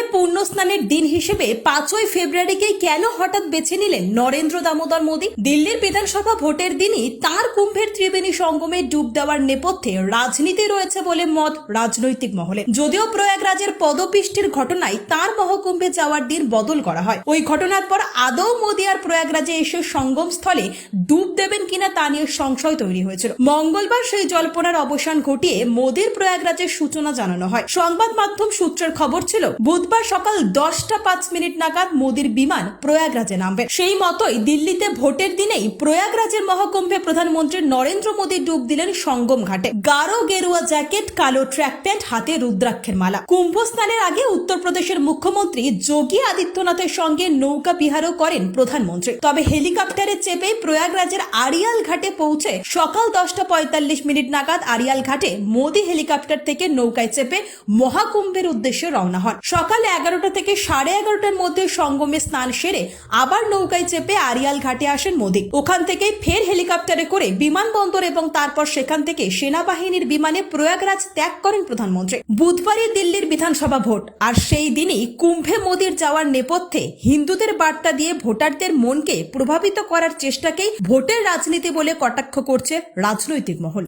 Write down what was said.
কুম্ভে পূর্ণ স্নানের দিন হিসেবে পাঁচই ফেব্রুয়ারিকে কেন হঠাৎ বেছে নিলেন নরেন্দ্র দামোদর মোদী? দিল্লির বিধানসভা ভোটের দিনই তার কুম্ভের ত্রিবেণী সঙ্গমে ডুব দেওয়ার নেপথ্যে রাজনীতি রয়েছে বলে মত রাজনৈতিক মহলে। যদিও প্রয়াগরাজের পদপিষ্টির ঘটনায় তার মহকুম্ভে যাওয়ার দিন বদল করা হয়। ওই ঘটনার পর আদৌ মোদী আর প্রয়াগরাজে এসে সঙ্গম স্থলে ডুব দেবেন কিনা তা নিয়ে সংশয় তৈরি হয়েছিল। মঙ্গলবার সেই জল্পনার অবসান ঘটিয়ে মোদীর প্রয়াগরাজের সূচনা জানানো হয়। সংবাদ মাধ্যম সূত্রের খবর ছিল বুধবার সকাল দশটা পাঁচ মিনিট নাগাদ মোদীর বিমান প্রয়াগরাজে নামবে। সেই মতোই দিল্লিতে ভোটের দিনেই প্রয়াগরাজের মহাকুম্ভে প্রধানমন্ত্রী নরেন্দ্র মোদী ডুব দিলেন সঙ্গম ঘাটে। গাঢ় গেরুয়া জ্যাকেট, কালো ট্র্যাক প্যান্ট, হাতে রুদ্রাক্ষের মালা। কুম্ভ স্নানের আগে উত্তরপ্রদেশের মুখ্যমন্ত্রী যোগী আদিত্যনাথের সঙ্গে নৌকা বিহারও করেন প্রধানমন্ত্রী। তবে হেলিকপ্টারে চেপে প্রয়াগরাজের আড়িয়াল ঘাটে পৌঁছে সকাল দশটা পঁয়তাল্লিশ মিনিট নাগাদ আরিয়াল ঘাটে মোদী হেলিকপ্টার থেকে নৌকায় চেপে মহাকুম্ভের উদ্দেশ্যে রওনা হন। সকাল এগারোটা থেকে সাড়ে এগারোটার মধ্যে সঙ্গমে স্নান সেরে আবার নৌকায় চেপে আরিয়াল ঘাটে আসেন মোদী। ওখান থেকে ফের হেলিকপ্টারে করে বিমানবন্দর এবং তারপর সেখান থেকে সেনাবাহিনীর বিমানে প্রয়াগরাজ ত্যাগ করেন প্রধানমন্ত্রী। বুধবারই দিল্লির বিধানসভা ভোট। আর সেই দিনই কুম্ভে মোদীর যাওয়ার নেপথ্যে হিন্দুদের বার্তা দিয়ে ভোটারদের মনকে প্রভাবিত করার চেষ্টাকেই ভোটের রাজনীতি বলে কটাক্ষ করছে রাজনৈতিক মহল।